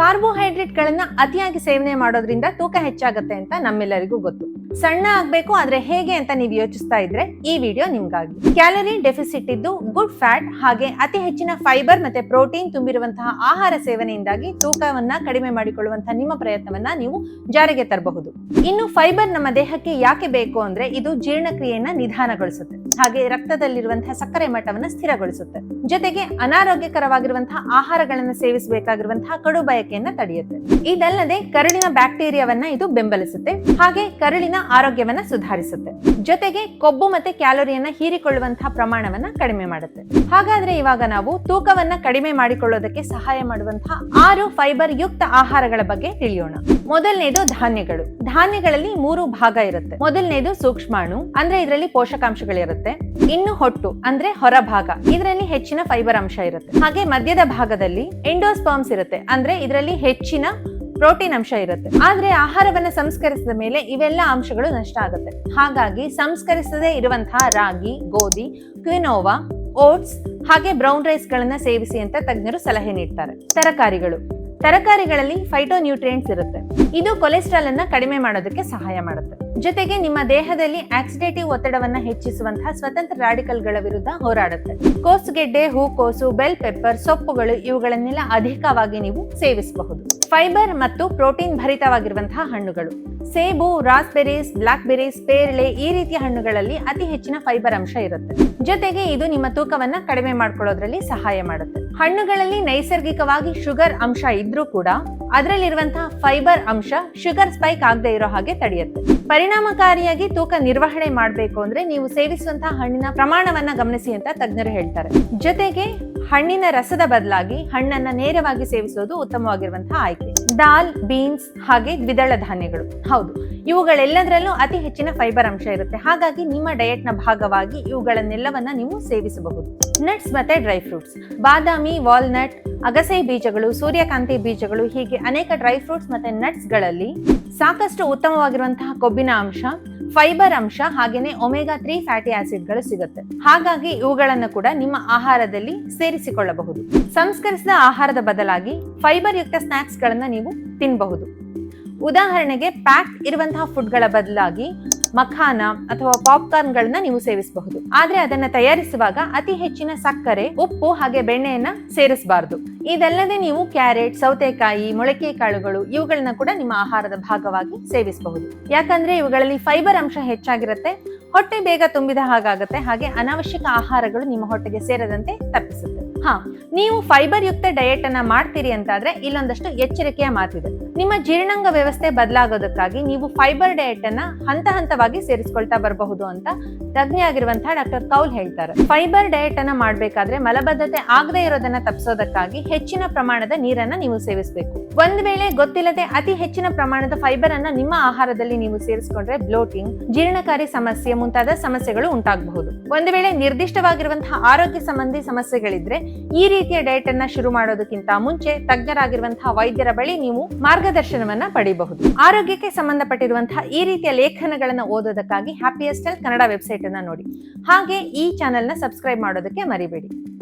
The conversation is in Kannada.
ಕಾರ್ಬೋಹೈಡ್ರೇಟ್ ಗಳನ್ನ ಅತಿಯಾಗಿ ಸೇವನೆ ಮಾಡೋದ್ರಿಂದ ತೂಕ ಹೆಚ್ಚಾಗುತ್ತೆ ಅಂತ ನಮ್ಮೆಲ್ಲರಿಗೂ ಗೊತ್ತು. ಸಣ್ಣ ಆಗ್ಬೇಕು, ಆದ್ರೆ ಹೇಗೆ ಅಂತ ನೀವು ಯೋಚಿಸ್ತಾ ಇದ್ರೆ ಈ ವಿಡಿಯೋ ನಿಮ್ಗಾಗಿ. ಕ್ಯಾಲರಿ ಡೆಫಿಸಿಟ್ ಇದ್ದು ಗುಡ್ ಫ್ಯಾಟ್ ಹಾಗೆ ಅತಿ ಹೆಚ್ಚಿನ ಫೈಬರ್ ಮತ್ತೆ ಪ್ರೋಟೀನ್ ತುಂಬಿರುವಂತಹ ಆಹಾರ ಸೇವನೆಯಿಂದಾಗಿ ತೂಕವನ್ನ ಕಡಿಮೆ ಮಾಡಿಕೊಳ್ಳುವಂತಹ ನಿಮ್ಮ ಪ್ರಯತ್ನವನ್ನ ನೀವು ಜಾರಿಗೆ ತರಬಹುದು. ಇನ್ನು ಫೈಬರ್ ನಮ್ಮ ದೇಹಕ್ಕೆ ಯಾಕೆ ಬೇಕು ಅಂದ್ರೆ ಇದು ಜೀರ್ಣಕ್ರಿಯೆಯನ್ನ ನಿಧಾನಗೊಳಿಸುತ್ತೆ. ಹಾಗೆ ರಕ್ತದಲ್ಲಿರುವಂತಹ ಸಕ್ಕರೆ ಮಟ್ಟವನ್ನ ಸ್ಥಿರಗೊಳಿಸುತ್ತೆ. ಜೊತೆಗೆ ಅನಾರೋಗ್ಯಕರವಾಗಿರುವಂತಹ ಆಹಾರಗಳನ್ನ ಸೇವಿಸಬೇಕಾಗಿರುವಂತಹ ಕಡು ಬಯಕೆಯನ್ನ ತಡೆಯುತ್ತೆ. ಇದಲ್ಲದೆ ಕರುಳಿನ ಬ್ಯಾಕ್ಟೀರಿಯಾವನ್ನ ಇದು ಬೆಂಬಲಿಸುತ್ತೆ. ಹಾಗೆ ಕರುಳಿನ ಆರೋಗ್ಯವನ್ನ ಸುಧಾರಿಸುತ್ತೆ. ಜೊತೆಗೆ ಕೊಬ್ಬು ಮತ್ತೆ ಕ್ಯಾಲೋರಿಯನ್ನ ಹೀರಿಕೊಳ್ಳುವಂತಹ ಪ್ರಮಾಣವನ್ನ ಕಡಿಮೆ ಮಾಡುತ್ತೆ. ಹಾಗಾದ್ರೆ ಇವಾಗ ನಾವು ತೂಕವನ್ನ ಕಡಿಮೆ ಮಾಡಿಕೊಳ್ಳೋದಕ್ಕೆ ಸಹಾಯ ಮಾಡುವಂತಹ ಆರು ಫೈಬರ್ ಯುಕ್ತ ಆಹಾರಗಳ ಬಗ್ಗೆ ತಿಳಿಯೋಣ. ಮೊದಲನೇದು ಧಾನ್ಯಗಳು. ಧಾನ್ಯಗಳಲ್ಲಿ ಮೂರು ಭಾಗ ಇರುತ್ತೆ. ಮೊದಲನೇದು ಸೂಕ್ಷ್ಮಾಣು, ಅಂದ್ರೆ ಇದರಲ್ಲಿ ಪೋಷಕಾಂಶಗಳಿರುತ್ತೆ ಇನ್ನು ಹೊಟ್ಟು, ಅಂದ್ರೆ ಹೊರಭಾಗ. ಇದರಲ್ಲಿ ಹೆಚ್ಚಿನ ಫೈಬರ್ ಅಂಶ ಇರುತ್ತೆ. ಹಾಗೆ ಮಧ್ಯದ ಭಾಗದಲ್ಲಿ ಎಂಡೋಸ್ಪರ್ಮ್ಸ್ ಇರುತ್ತೆ. ಅಂದ್ರೆ ಇದರಲ್ಲಿ ಹೆಚ್ಚಿನ ಪ್ರೋಟೀನ್ ಅಂಶ ಇರುತ್ತೆ. ಆದ್ರೆ ಆಹಾರವನ್ನ ಸಂಸ್ಕರಿಸಿದ ಮೇಲೆ ಇವೆಲ್ಲ ಅಂಶಗಳು ನಷ್ಟ ಆಗುತ್ತೆ. ಹಾಗಾಗಿ ಸಂಸ್ಕರಿಸದೇ ಇರುವಂತಹ ರಾಗಿ, ಗೋಧಿ, ಕ್ವಿನೋವಾ, ಓಟ್ಸ್ ಹಾಗೆ ಬ್ರೌನ್ ರೈಸ್ ಗಳನ್ನ ಸೇವಿಸಿ ಅಂತ ತಜ್ಞರು ಸಲಹೆ ನೀಡ್ತಾರೆ. ತರಕಾರಿಗಳು. ತರಕಾರಿಗಳಲ್ಲಿ ಫೈಟೋ ನ್ಯೂಟ್ರಿಯೆಂಟ್ಸ್ ಇರುತ್ತೆ. ಇದು ಕೊಲೆಸ್ಟ್ರಾಲ್ ಅನ್ನ ಕಡಿಮೆ ಮಾಡೋದಕ್ಕೆ ಸಹಾಯ ಮಾಡುತ್ತೆ. ಜೊತೆಗೆ ನಿಮ್ಮ ದೇಹದಲ್ಲಿ ಆಕ್ಸಿಡೇಟಿವ್ ಒತ್ತಡವನ್ನ ಹೆಚ್ಚಿಸುವಂತಹ ಸ್ವತಂತ್ರ ರಾಡಿಕಲ್ಗಳ ವಿರುದ್ಧ ಹೋರಾಡುತ್ತೆ. ಕೋಸುಗೆಡ್ಡೆ, ಹೂಕೋಸು ಬೆಲ್ ಪೆಪ್ಪರ್ ಸೊಪ್ಪುಗಳು ಇವುಗಳನ್ನೆಲ್ಲ ಅಧಿಕವಾಗಿ ನೀವು ಸೇವಿಸಬಹುದು. ಫೈಬರ್ ಮತ್ತು ಪ್ರೋಟೀನ್ ಭರಿತವಾಗಿರುವಂತಹ ಹಣ್ಣುಗಳು. ಸೇಬು ರಾಸ್ಬೆರೀಸ್ ಬ್ಲಾಕ್ ಬೆರೀಸ್ ಪೇರಳೆ ಈ ರೀತಿಯ ಹಣ್ಣುಗಳಲ್ಲಿ ಅತಿ ಹೆಚ್ಚಿನ ಫೈಬರ್ ಅಂಶ ಇರುತ್ತೆ. ಜೊತೆಗೆ ಇದು ನಿಮ್ಮ ತೂಕವನ್ನ ಕಡಿಮೆ ಮಾಡ್ಕೊಳ್ಳೋದ್ರಲ್ಲಿ ಸಹಾಯ ಮಾಡುತ್ತೆ. ಹಣ್ಣುಗಳಲ್ಲಿ ನೈಸರ್ಗಿಕವಾಗಿ ಶುಗರ್ ಅಂಶ ಇದ್ರೂ ಕೂಡ ಅದರಲ್ಲಿರುವಂತಹ ಫೈಬರ್ ಅಂಶ ಶುಗರ್ ಸ್ಪೈಕ್ ಆಗದೆ ಇರೋ ಹಾಗೆ ತಡೆಯುತ್ತೆ. ಪರಿಣಾಮಕಾರಿಯಾಗಿ ತೂಕ ನಿರ್ವಹಣೆ ಮಾಡಬೇಕು ಅಂದ್ರೆ ನೀವು ಸೇವಿಸುವಂತಹ ಹಣ್ಣಿನ ಪ್ರಮಾಣವನ್ನ ಗಮನಿಸಿ ಅಂತ ತಜ್ಞರು ಹೇಳ್ತಾರೆ. ಜೊತೆಗೆ ಹಣ್ಣಿನ ರಸದ ಬದಲಾಗಿ ಹಣ್ಣನ್ನ ನೇರವಾಗಿ ಸೇವಿಸೋದು ಉತ್ತಮವಾಗಿರುವಂತಹ ಆಯ್ಕೆ. ದಾಲ್, ಬೀನ್ಸ್ ಹಾಗೆ ದ್ವಿದಳ ಧಾನ್ಯಗಳು. ಹೌದು, ಇವುಗಳೆಲ್ಲದರಲ್ಲೂ ಅತಿ ಹೆಚ್ಚಿನ ಫೈಬರ್ ಅಂಶ ಇರುತ್ತೆ. ಹಾಗಾಗಿ ನಿಮ್ಮ ಡಯಟ್ನ ಭಾಗವಾಗಿ ಇವುಗಳನ್ನೆಲ್ಲವನ್ನ ನೀವು ಸೇವಿಸಬಹುದು. ನಟ್ಸ್ ಮತ್ತೆ ಡ್ರೈ ಫ್ರೂಟ್ಸ್ ಬಾದಾಮಿ ವಾಲ್ನಟ್ ಅಗಸೆ ಬೀಜಗಳು, ಸೂರ್ಯಕಾಂತಿ ಬೀಜಗಳು ಹೀಗೆ ಅನೇಕ ಡ್ರೈ ಫ್ರೂಟ್ಸ್ ಮತ್ತೆ ನಟ್ಸ್ಗಳಲ್ಲಿ ಸಾಕಷ್ಟು ಉತ್ತಮವಾಗಿರುವಂತಹ ಕೊಬ್ಬಿನ ಅಂಶ ಫೈಬರ್ ಅಂಶ ಹಾಗೇನೆ ಒಮೆಗಾ ತ್ರೀ ಫ್ಯಾಟಿ ಆಸಿಡ್ಗಳು ಸಿಗುತ್ತೆ. ಹಾಗಾಗಿ ಇವುಗಳನ್ನು ಕೂಡ ನಿಮ್ಮ ಆಹಾರದಲ್ಲಿ ಸೇರಿಸಿಕೊಳ್ಳಬಹುದು. ಸಂಸ್ಕರಿಸಿದ ಆಹಾರದ ಬದಲಾಗಿ ಫೈಬರ್ ಯುಕ್ತ ಸ್ನಾಕ್ಸ್ ಗಳನ್ನ ನೀವು ತಿನ್ನಬಹುದು ಉದಾಹರಣೆಗೆ ಪ್ಯಾಕ್ ಇರುವಂತಹ ಫುಡ್ಗಳ ಬದಲಾಗಿ ಮಖಾನ ಅಥವಾ ಪಾಪ್ಕಾರ್ನ್ ಗಳನ್ನ ನೀವು ಸೇವಿಸಬಹುದು. ಆದ್ರೆ ಅದನ್ನ ತಯಾರಿಸುವಾಗ ಅತಿ ಹೆಚ್ಚಿನ ಸಕ್ಕರೆ, ಉಪ್ಪು ಹಾಗೆ ಬೆಣ್ಣೆಯನ್ನ ಸೇರಿಸಬಾರದು. ಇದಲ್ಲದೆ ನೀವು ಕ್ಯಾರೆಟ್, ಸೌತೆಕಾಯಿ ಮೊಳಕೆ ಕಾಳುಗಳು ಇವುಗಳನ್ನ ಕೂಡ ನಿಮ್ಮ ಆಹಾರದ ಭಾಗವಾಗಿ ಸೇವಿಸಬಹುದು. ಯಾಕಂದ್ರೆ ಇವುಗಳಲ್ಲಿ ಫೈಬರ್ ಅಂಶ ಹೆಚ್ಚಾಗಿರುತ್ತೆ, ಹೊಟ್ಟೆ ಬೇಗ ತುಂಬಿದ ಹಾಗಾಗುತ್ತೆ, ಹಾಗೆ ಅನಾವಶ್ಯಕ ಆಹಾರಗಳು ನಿಮ್ಮ ಹೊಟ್ಟೆಗೆ ಸೇರದಂತೆ ತಪ್ಪಿಸುತ್ತೆ. ಹಾ, ನೀವು ಫೈಬರ್ ಯುಕ್ತ ಡಯೆಟ್ ಅನ್ನ ಮಾಡ್ತೀರಿ ಅಂತಾದ್ರೆ ಇಲ್ಲೊಂದಷ್ಟು ಎಚ್ಚರಿಕೆಯ ಮಾತಿದೆ. ನಿಮ್ಮ ಜೀರ್ಣಾಂಗ ವ್ಯವಸ್ಥೆ ಬದಲಾಗೋದಕ್ಕಾಗಿ ನೀವು ಫೈಬರ್ ಡಯೆಟ್ ಅನ್ನ ಹಂತ ಹಂತವಾಗಿ ಸೇರಿಸ್ಕೊಳ್ತಾ ಬರಬಹುದು ಅಂತ ತಜ್ಞ ಆಗಿರುವಂತಹ ಡಾಕ್ಟರ್ ಕೌಲ್ ಹೇಳ್ತಾರೆ. ಫೈಬರ್ ಡಯೆಟ್ ಅನ್ನ ಮಾಡ್ಬೇಕಾದ್ರೆ ಮಲಬದ್ಧತೆ ಆಗದೆ ಇರೋದನ್ನ ತಪ್ಪಿಸೋದಕ್ಕಾಗಿ ಹೆಚ್ಚಿನ ಪ್ರಮಾಣದ ನೀರನ್ನ ನೀವು ಸೇವಿಸಬೇಕು. ಒಂದ್ ವೇಳೆ ಗೊತ್ತಿಲ್ಲದೆ ಅತಿ ಹೆಚ್ಚಿನ ಪ್ರಮಾಣದ ಫೈಬರ್ ಅನ್ನ ನಿಮ್ಮ ಆಹಾರದಲ್ಲಿ ನೀವು ಸೇರಿಸಿಕೊಂಡ್ರೆ ಬ್ಲೋಟಿಂಗ್ ಜೀರ್ಣಕಾರಿ ಸಮಸ್ಯೆ ಮುಂತಾದ ಸಮಸ್ಯೆಗಳು ಉಂಟಾಗಬಹುದು. ಒಂದು ವೇಳೆ ನಿರ್ದಿಷ್ಟವಾಗಿರುವಂತಹ ಆರೋಗ್ಯ ಸಂಬಂಧಿ ಸಮಸ್ಯೆಗಳಿದ್ರೆ ಈ ರೀತಿಯ ಡಯಟ್ ಅನ್ನ ಶುರು ಮಾಡೋದಕ್ಕಿಂತ ಮುಂಚೆ ತಜ್ಞರಾಗಿರುವಂತಹ ವೈದ್ಯರ ಬಳಿ ನೀವು ಮಾರ್ಗದರ್ಶನವನ್ನ ಪಡೆಯಬಹುದು ಆರೋಗ್ಯಕ್ಕೆ ಸಂಬಂಧಪಟ್ಟಿರುವಂತಹ ಈ ರೀತಿಯ ಲೇಖನಗಳನ್ನ ಓದೋದಕ್ಕಾಗಿ ಹ್ಯಾಪಿಯಸ್ಟಲ್ ಕನ್ನಡ ವೆಬ್ಸೈಟ್ ಅನ್ನ ನೋಡಿ. ಹಾಗೆ ಈ ಚಾನೆಲ್ನ ಸಬ್ಸ್ಕ್ರೈಬ್ ಮಾಡೋದಕ್ಕೆ ಮರಿಬೇಡಿ.